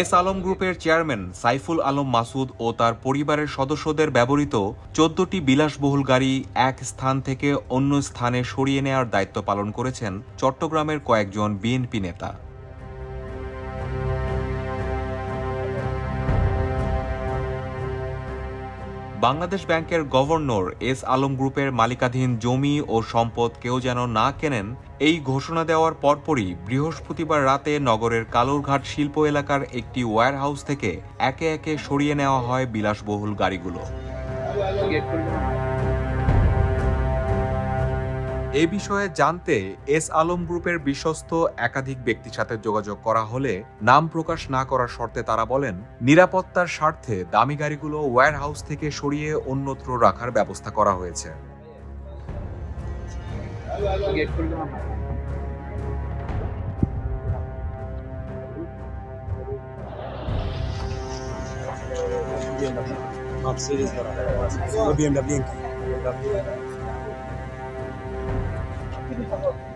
S Alam গ্রুপের chairman Saiful Alam Masud ও তার পরিবারের সদস্যদের ব্যবহৃত চোদ্দটি বিলাসবহুল গাড়ি এক স্থান থেকে অন্য স্থানে সরিয়ে নেওয়ার দায়িত্ব পালন করেছেন চট্টগ্রামের কয়েকজন বিএনপি নেতা। বাংলাদেশ ব্যাংকের গভর্নর এস আলম গ্রুপের মালিকাধীন জমি ও সম্পদ কেউ যেন না কেনেন, এই ঘোষণা দেওয়ার পরপরই বৃহস্পতিবার রাতে নগরের কালুরঘাট শিল্প এলাকার একটি ওয়্যার হাউস থেকে একে একে সরিয়ে নেওয়া হয় বিলাসবহুল গাড়িগুলো। এ বিষয়ে জানতে এস আলম গ্রুপের বিশ্বস্ত একাধিক ব্যক্তির সাথে যোগাযোগ করা হলে নাম প্রকাশ না করার শর্তে তারা বলেন নিরাপত্তার স্বার্থে দামি গাড়িগুলো ওয়্যার হাউস থেকে সরিয়ে অন্যত্র রাখার ব্যবস্থা করা হয়েছে Mercedes BMW. BMW 何?